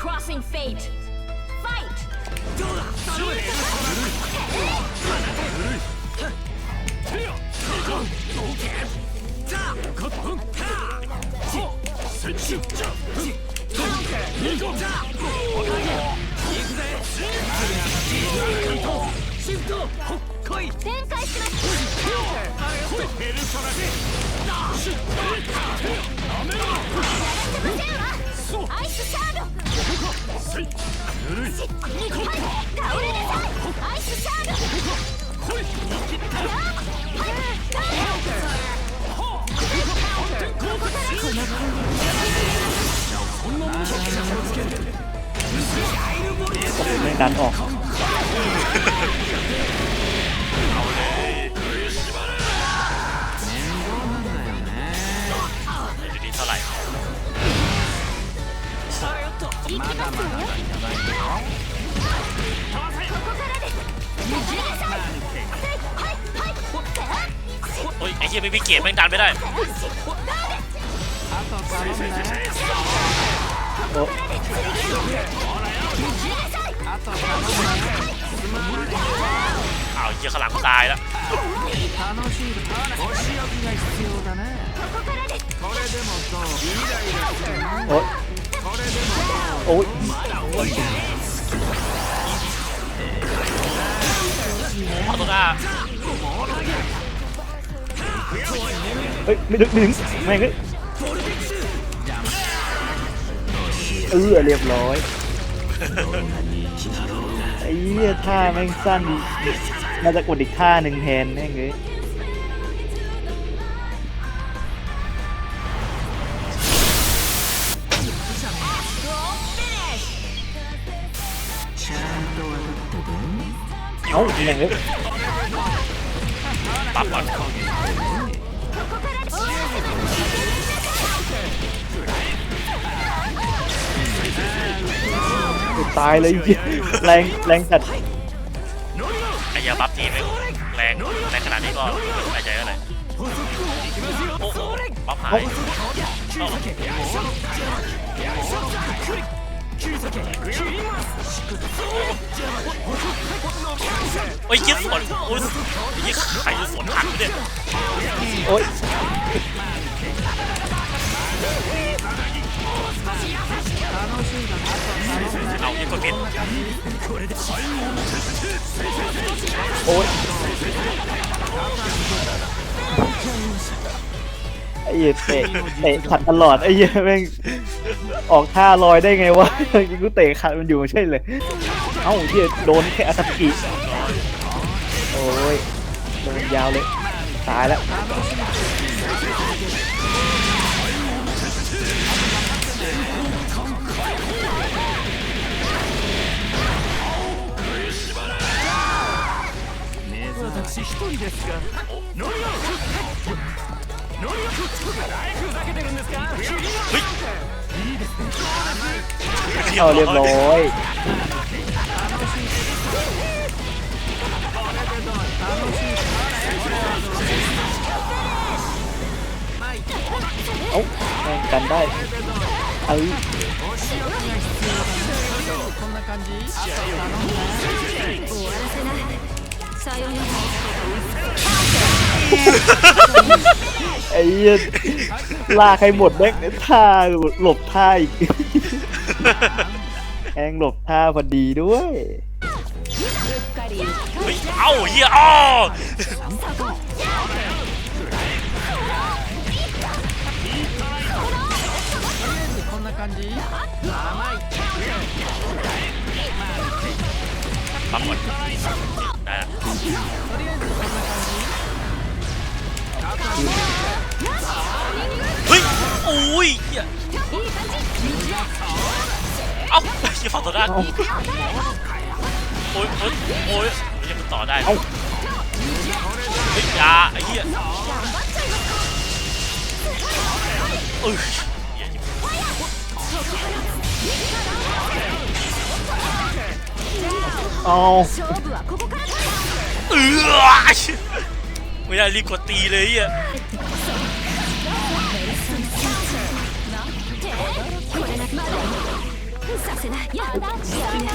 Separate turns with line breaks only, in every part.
Crossing fate. Fight. どうだ。ー。じゃ。カット。い。やめろ。ませんわ。アイスシャードはい倒れなさいアイスシャード
แม่งดันออก
กียร์แม่งดันไม่ได้
โอ้
อ้าวเหี้ยข้างหลังกูตายแล้ว
โอ้โอ้ย
เอาตัวหน้า
เฮ้ยไม่ดึกไม่ถึงแม่งเฮ้ยเออเรียบร้อยไอ้เหี้ยท่าแม่งสั้นน่าจะกดอีกท่าหนึ่งแทนแม่งเลยเอ้าแม่งเลย
ปั๊บก่อน
ตายเลยไอ้เหี้ยแรงแรงจัด
ไอ้เหี้ยบัฟทีไม่งแรงแรงขนาดนี้ก็หายใจก็เลยโอ้โหบัฟหายโอ้ยยิงสวนโอ้ยยิงไข่สวนหักเนี่ย
โอ้ย
เอายิงคนผิด
โอ้ยไอ้เหี้ยเตะเตะขัดตลอดไอ้เหี้ยแม่งออกท่าลอยได้ไงวะยิงกูเตะขัดมันอยู่ไม่ใช่เลยเอ้าเหี้ยโดนแค่อาตากิโอ้ยโดนยาวเลยตายแล้ว เอาเรียบร้อย เอ้าแม่งกันได้เอ้ย ไอ้เหี้ยลากให้หมดแม่งท่าหลบท่าอีกแองหลบท่าพอดีด้วย
เฮ้ยเอ้าเหี้ยอ้อปั๊มก่อนได้ละ เฮ้ยโอ้ยเหี้ยเอ้าไอ้เหี้ยฝั่งต่อได้โอ้ยโอ้ยโอ้ยังต่อได้
เเฮ้
ยยาไอ้เหี้ยเอ้ยเอา เออไม่ได้รีบกดตีเลยเหี้ย
これなまださ せないやだやめな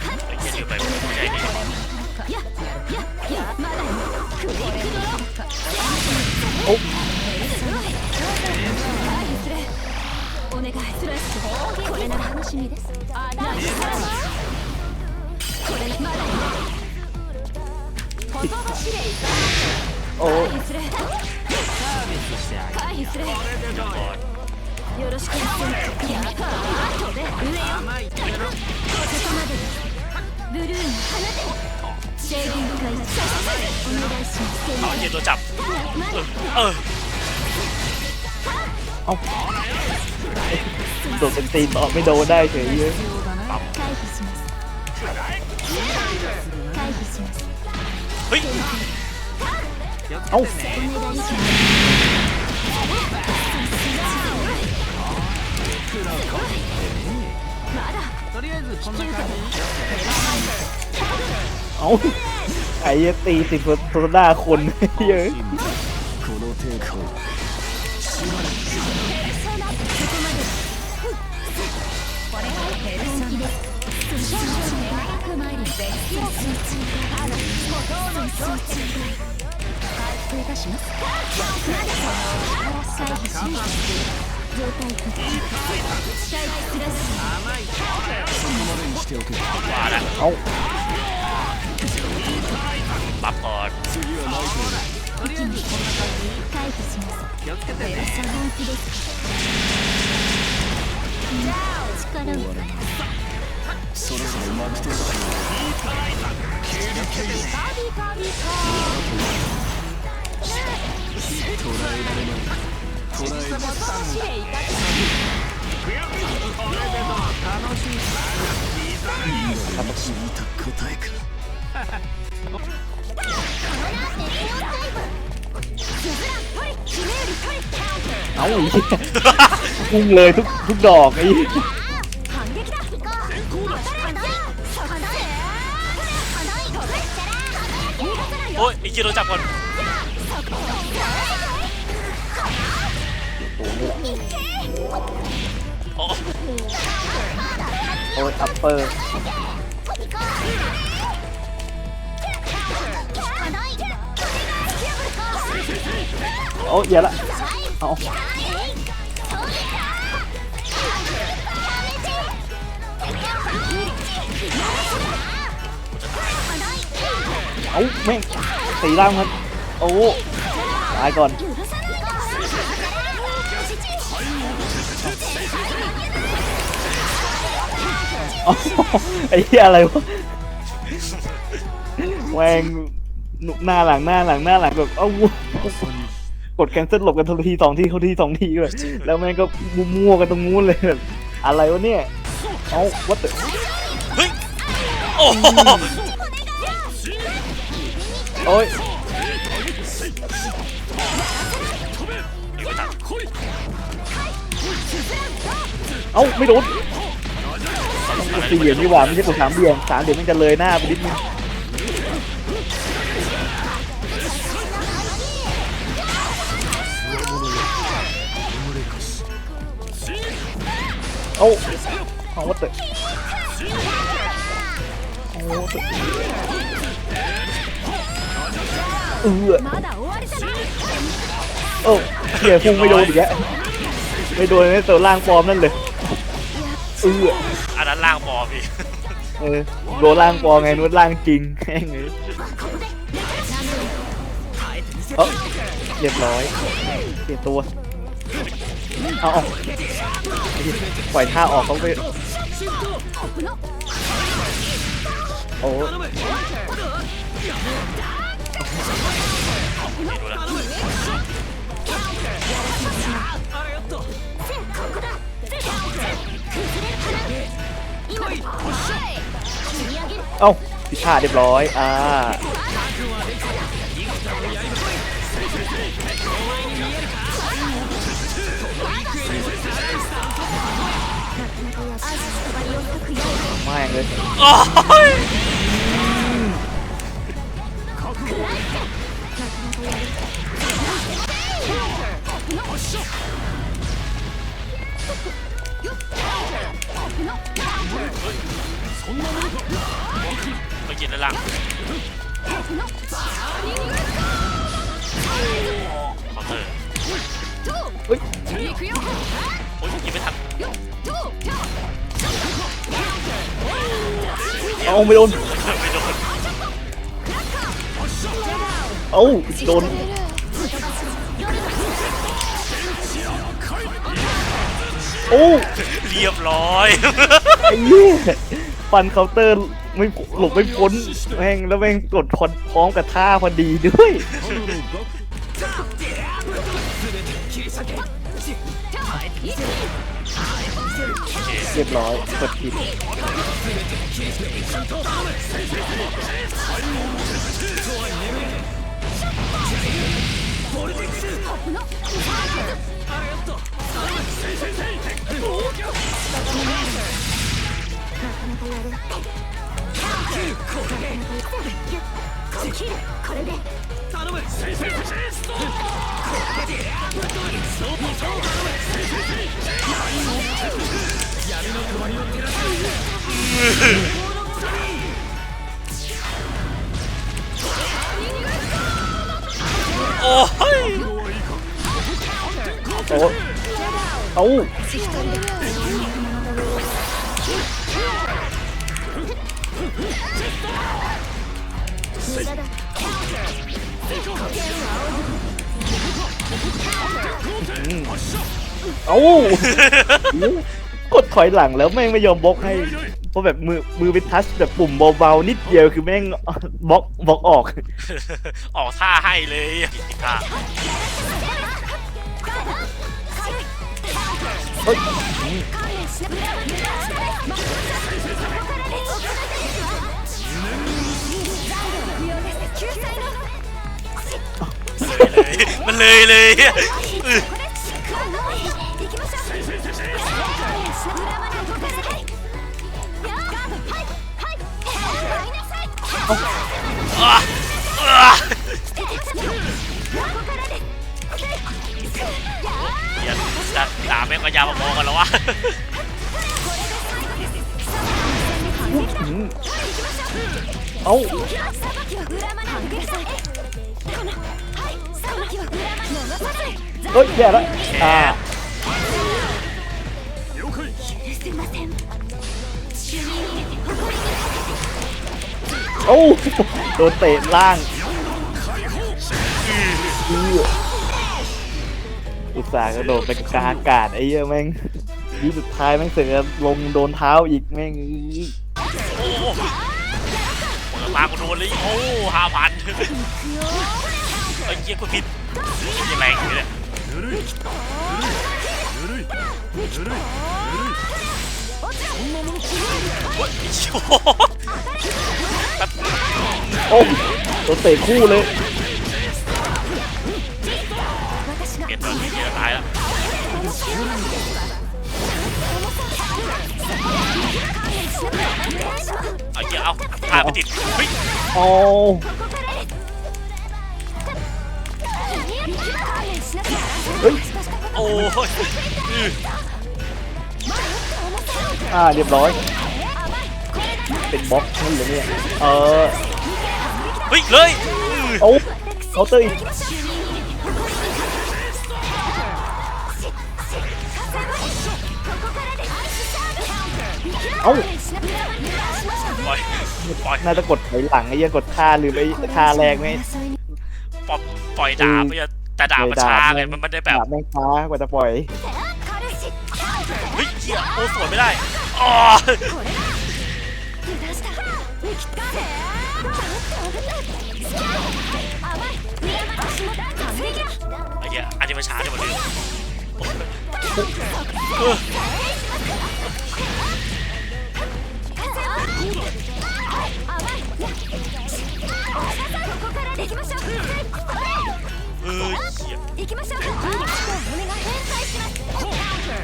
ไอ้เหี้ยลืมไปว่าผู้ใหญ่ดี
やややまだよクリックドロー
お
お願いスラッシュこれなら楽しみです
เอ๋
อเย็นตัวจับ เออ
เอาโดนเป็นตีนต่อไม่โดนได้เฉยเยอะ
เฮ้ย
เอา เอาไอ้เหี้ยตีสิบโซดาคนเยอะ
状
らいとえ
られない。と
ュ回避します遮断機です力を
そろそろ幕手だ捉えられない捉える聞いた答えか
เอ้าไอ้เหี้ยพุ่งเลยทุกทุกดอกไอ้เหี้ย
反撃だ行こう当たれそこだ花いこれ逃がさないよ
โอ้ยไอ้เ โดนจับก่อนโอ้
โอ้ยอัปเปอร์โอ้ยอย่าละเอาเอาแม่งตีร่างมันโอ้ตายก่อน เอไอ้เหี้ยอะไรวะแวงหนุกหน้าหลังหน้าหลังหน้าหลังแบบเอ้ากดแคนเซิลหลบกันทีทีสองทีเขาทีสองทีเลยแล้วแม่งก็มั่วๆกันตรงนู้นเลยแบบอะไรวะเนี่ยเอาวัดเต
เฮ้ยโอ้โห
โอ้ยเอ้าไม่โดน กดสี่เหลี่ยมดีกว่าไม่ใช่กดสามเหลี่ยมสามเหลี่ยมมันจะเลยหน้าไปนิดนึงโอ้เอาวัดเตะโอ้เตะเออโอ้เขี่ยพุ่งไม่โดนอีกแล้วไม่โดนในตัวล่างปลอมนั่นเลยเออ
ล่างบอพี่
เออโดนล่างปอไงนู้นล่างจริงแม่งเลยเอ้าเรียบร้อยเปลี่ยนตัวเอาเอาปล่อยท่าออกเขาไปโอ้ เอ้าผิดท่าเรียบร้อยอ่าไม่เลย
แล้วล่างเคาน์เตอร์
เฮ้ย
โอ้ยยิงไม่ทัน
เอาไม่โดน
ไม่โดน
เอาโดนโอ้
เรียบร้อย
ไอ้เหี้ยฟันเคาน์เตอร์ ไม่หลบไม่พ้นแม่งแล้วแม่งกดพร้อมพร้อมกับท่าพอดีด้วยเรียบร้อยกดผิด
これで
頼む先
生闇の隣を照らす Oh, hi! Oh. Oh. เอากดถอยหลังแล้วแม่งไม่ยอมบล็อกให้เพราะแบบมือมือไปทัชแบบปุ่มเบาๆนิดเดียวคือแม่งบล็อกบล็อกออก
ออกท่าให้เลยอีกท่า
เฮ้ย
มันเลยเลยอื้ออะอะเหี้ยด่าด่าแม่งก็ยาวพอๆกันแล้ววะ
เอา เฮ้ยแย่แล้วอ่าโอ้โดนเตะล่างอืออุตส่าห์กระโดดไปกลางอากาศไอ้เหี้ยแม่งยี่สุดท้ายแม่งเสือลงโดนเท้าอีกแม่ง
โอ้โหเปิดมากูโดนเลยโอ้ห้าพันไอ้เหี้ยกูผิดยังแรงอยู่ เนี่ยโอ้ยโอ้โห
โอ้โดนเตะคู่เลย
เก็บตัวนี้เยอะตายแล้วเอาเหี้ยเอาพาไปติดเฮ้ย
โอ้ เฮ้ย
โอ้ยอื้อ
อ่าเรียบร้อย เป็นบล็อกนั่นเลยเนี่ยเออ
เฮ้ยเลยอื้อ
โอ้เคาน์เตอร์อีกเอ้า
ปล่อยปล่อย
น่าจะกดถอยหลังไอ้เหี้ยกดท่าลืมไอ้ท่าแรกไหม
ปล่อยปล่อยดาบไปอะ แต่ดาบมันช้าไงมันไม่ได้แบบ
ดาบแม่งช้ากว่าจะปล่อย
เฮ้ยเหี้ยโอ้สวนไม่ได้อ๋อไอ้เหี้ยอันนี้มันช้าจังหมดเ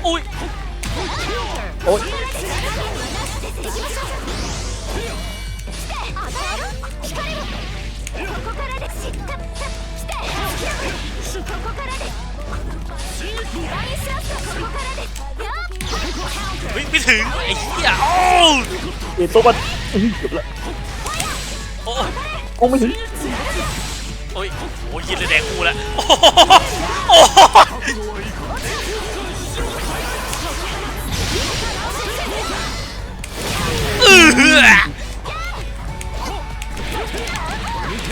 อุ้ย
โอ้ย
วิ่งไปถึงไอ้เหี้ยโอ้
เอตัวบันเกือบละ
โอ้
โอ้ไม่ถึง
โอ้ยโอ้ยยินเลยแดงกูละโอ้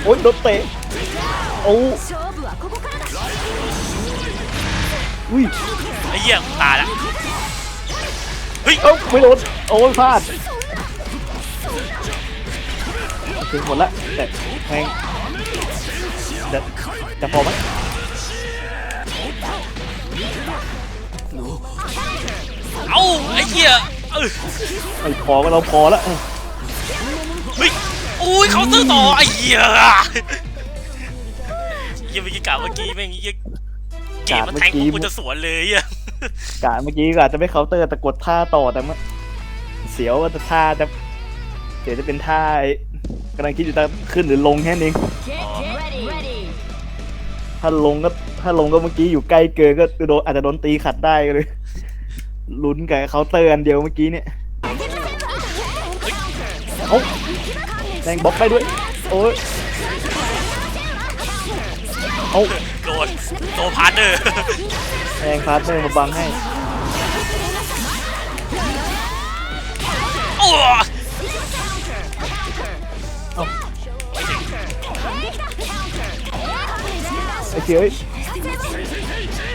โอ้
ยโดนเตะโอ้อุ้ย
ไอ้เหี้ยตายละเฮ้ย
เอ้าไม่โดนโอ้ยพลาดถึงหมดละแต่แพงจะจะพอไหม
เอาไอ้เหี้ย
ไอ้พอก็เราพอละ
เฮ้ย อุ้ยเขาน์เตอร์ต่อไอ้เหี้ยเหี้ยเมื่อกี้กะเมื่อกี้แม่งเหี้ยเกมมันแทงพวกกูจะสวนเลยอะ
กะเมื่อกี้ก็อาจจะไม่เคาน์เตอร์แต่กดท่าต่อแต่มันเสียวว่าจะท่าจะเดี๋ยวจะเป็นท่าไอ้กำลังคิดอยู่จะขึ้นหรือลงแค่นี้
ready
ถ้าลงก็ถ้าลงก็เมื่อกี้อยู่ใกล้เกินก็โดนอาจจะโดนตีขัดได้เลยลุ้นกับเคาน์เตอร์อันเดียวเมื่อกี้เนี่ยเอ้า แรงบล็อกได้ด้วย โอ้ยเอ้า
โดนโดนพาร์ทเนอร์
แรงพาร์ทเนอร์มาบังให้
โอ้
ไอ้เจ๋ย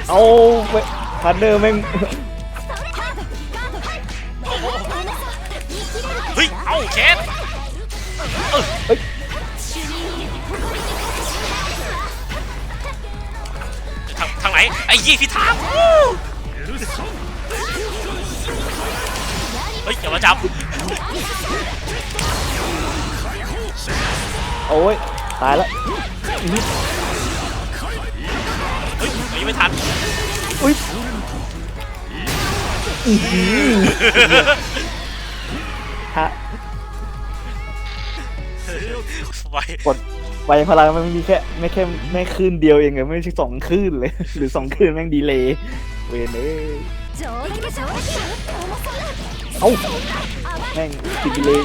เอาไปพาร์ทเนอร์แม่ง
เฮ้ย เอ้าเคส
เฮ้ย
ทางทางไหนไอ้ยี่พี่ทางเฮ้ยอย่ามาจับ
โอ้ยตายละ
เฮ้ยยังไม่ทัน
อุ้ย
ไว
ไวพลังมันมีแค่ไม่แค่ไม่คืนเดียวเองเลยไม่ใช่สองคืนเลย หรือสองคืนแม่งดีเลยเวเน่เอ้าแม่งดดีเลย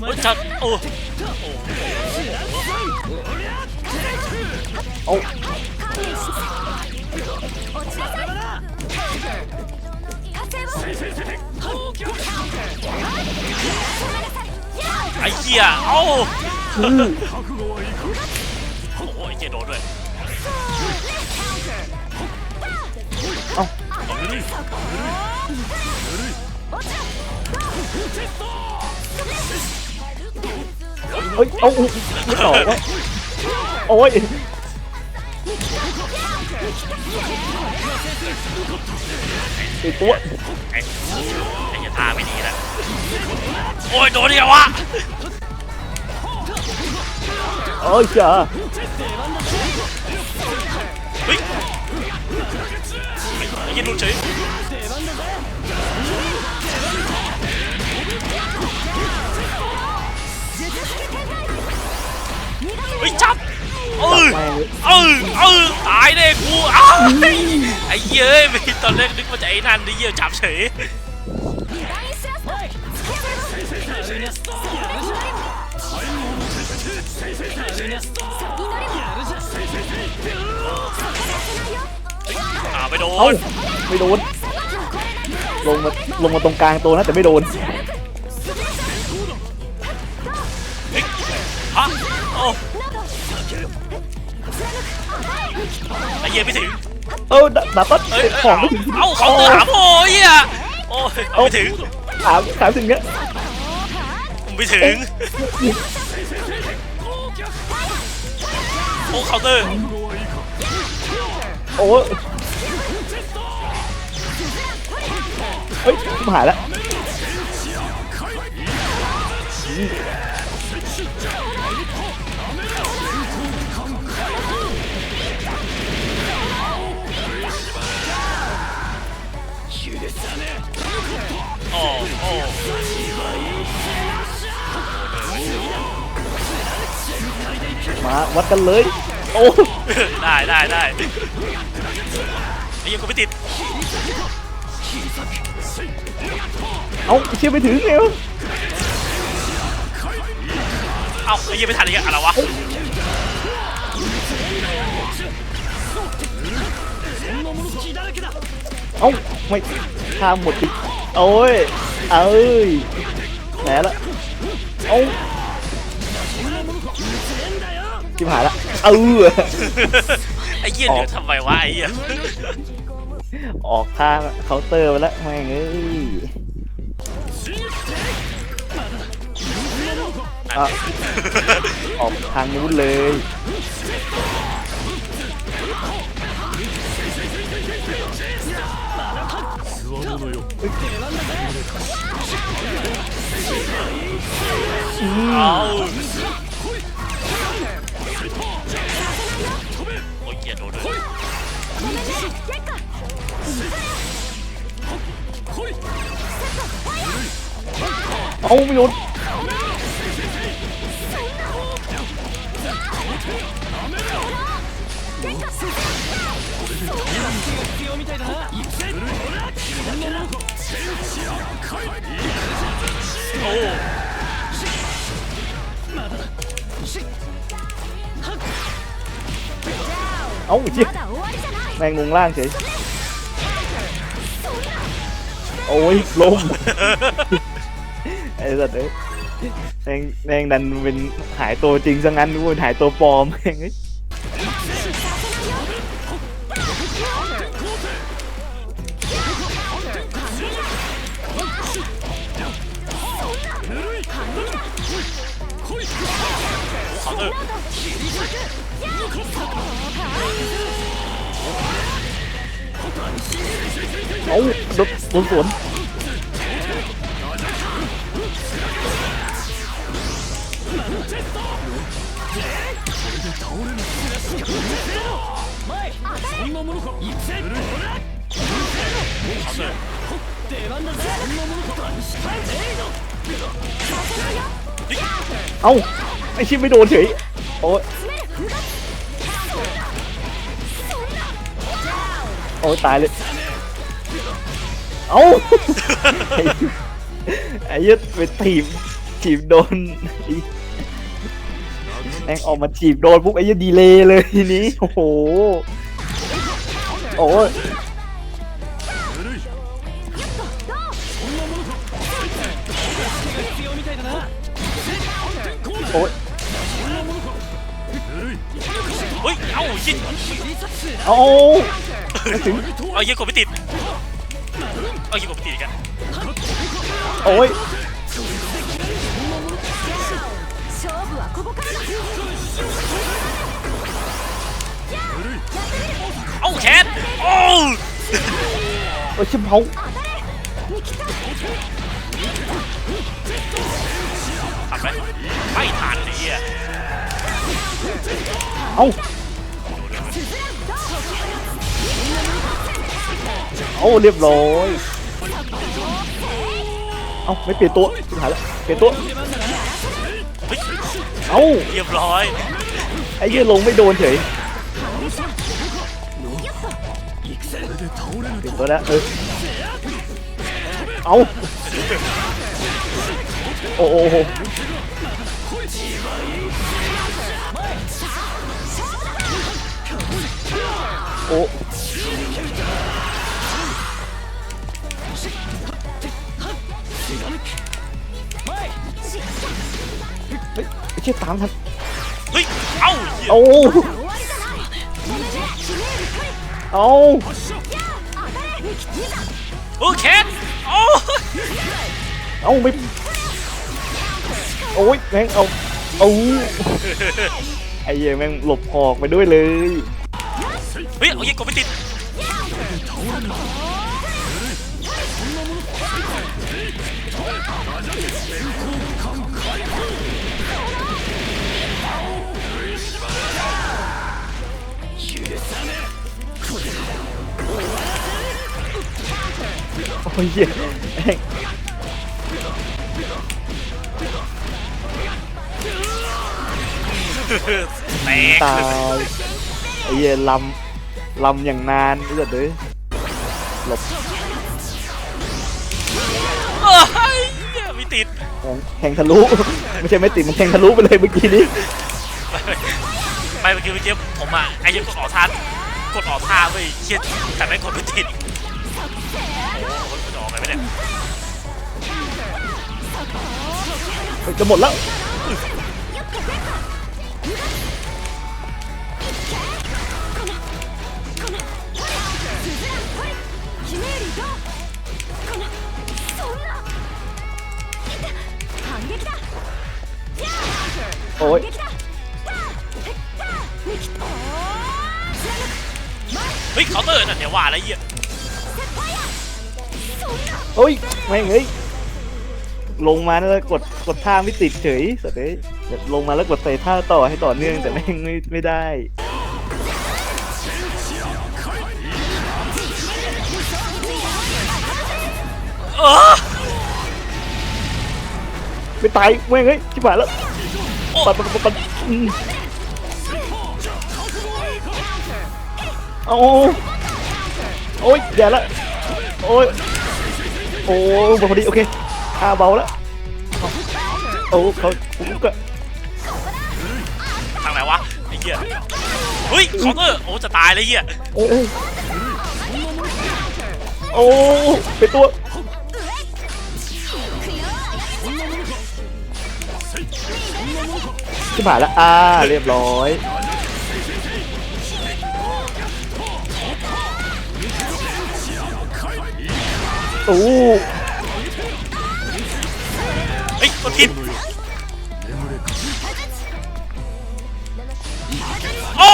โอ้ชัดโอ้โอ้ ไอ้เหี้ยเอ้า
คือ
โอ้ยเจโดนด้วย
เฮ้ยเอ้าอุ๊ยไม่ต่อวะโอ้ย ไอตัว
ไอ้ไอ้เหี้ยท่าไม่ดีแล้วโอ้ยโดนยังวะ
เอ้ยจ้า
เฮ้ยไอ้เหี้ยหลุดเฉยเฮ้ยจับ เออ
เอ
อเออตายเลยกูอ้าวไอ้เยเอ้ยไม่ตอนแรกนึกว่าจะไอ้นั่นไอ้เหี้ยจับเฉยอ่าไปโด
นไม่โดนลงมาลงมาตรงกลางตัวนะแต่ไม่โดน
เหี้ยไม่ถึง
เออดาบตัด
เอ้ย
ของไม่ถึง
เอ้าเขาเตือนหาโอ้ยอะโอ้ยเอาไม่ถึง
ถามถามถึงเนี้ย
ไม่ถึงโอ้เคาน์เตอร์
โอ้ยเฮ้ยชิบหายแล้ว
อ้โอ้
มาวัดกันเลย โอ้
ได้ได้ได้ไอ้เหี้ยังกูไม่ติด
เอ้าเชื่อไปถึงเร็ว
เอ้าไอ้เหี้ยังไม่ทันอีกอะอะไรวะ
เอ้าไม่ข้ามหมดอีก โอ้ย เอ้ยแหมละเอ้าจิบหายละ เออ
ไอ้เหี้ยเหลือทำไมวะไอ้เหี้ย
ออกทางเคาน์เตอร์ไปแล้วแม่งเอ้ย อะ ออกทางนู้นเลย
เอาโอ้ยเกียด
ống gì đang nguồn lan chị
ôi luôn Ê giật đấy. Đang đang đành mình
hải tôi tiếng dân anh đúng rồi hải tôi bom ấy. โดนสวนเอ้าไอชิบไม่โดนเฉยโอ้ยโอ้ยตายเลย เอ้าไอ้ไอ้ยึดไปถีบถีบโดนไอ้แม่งออกมาถีบโดนปุ๊บไอ้ยึดดีเลยเลยทีนี้โอ้โหโอ้ยโอ้ย
เฮ้ย เอ้ายิง
เอาไม่ถึง
เอายิงกดไม่ติด เอายิงปกติกัน
โอ้ย
เอ้าแคทโอ้
โอ้ยชิบเผา
ทันไหมไม่ทันเลย
อะเอ้าโอ้เรียบร้อย เอาไม่เปลี่ยนตัวชิบหายแล้วเปลี่ยนตัว
เฮ้ย
เอา
เรียบร้อย
ไอ้เหี้ยลงไม่โดนเฉยเปลี่ยนตัวแล้วเออเอาโอ้โหโอ้ เฮ้ยไอ้เชี่ยตามทัน
เฮ้ย เอ้า
โอ้
โห
เอา
โอเคโอ้
เอาไม่โอ้ยแม่งเอาเอาไอ้เหี้แม่งหลบหอกไปด้วยเลย
เฮ้ยเอาเหี้กดไม่ติด
อ้ยเหี้ยแต
ก
ตายไอ้เหี้ยลำลำอย่างนานนี่เลยหลบ
เฮ้ยไม่ติด
แทงทงทะลุ ไม่ใช่ไม่ติดมันแทงทะลุไปเลยเมื่อกี้นี้
ไม่เมื่อกี้เมื่อกี้ผมอะไอ้ยังกดออกท่ากดออกท่าเว้ยเครียดแต่ไม่กดไม่ติด
จะหมดแล้วโอ้ย
เฮ้ยเคาน์เตอร์น่ะเดี๋ยวว่าอะไรเหี้ย
โอ้ยไม่งเฮ้ย ลงมาแล้วกดกดท่าไม่ติดเฉยสุดเลยแบบลงมาแล้วกดใส่ท่าต่อให้ต่อเนื่องแต่แม่งไม่ไม่ได้
อ
ไม่ตายแม่งเอ้ยชิบหายแล้วปัดปัดปัดปัดอืมเอาโอ้ยแย่ละโอ้ยโอ้ยพอดีโอเค ท่าเบาแล้วโอ้เขาก็
ทางไหนวะไอ้เหี้ยเฮ้ยเคาน์เตอร์โอ้จะตายเลยเหี้ย
เอ้ยเอ้ยโอ้เป็นตัวชิบหายแล้วอ่าเรียบร้อยโอ้
เฮ้ยกดผิดโอ้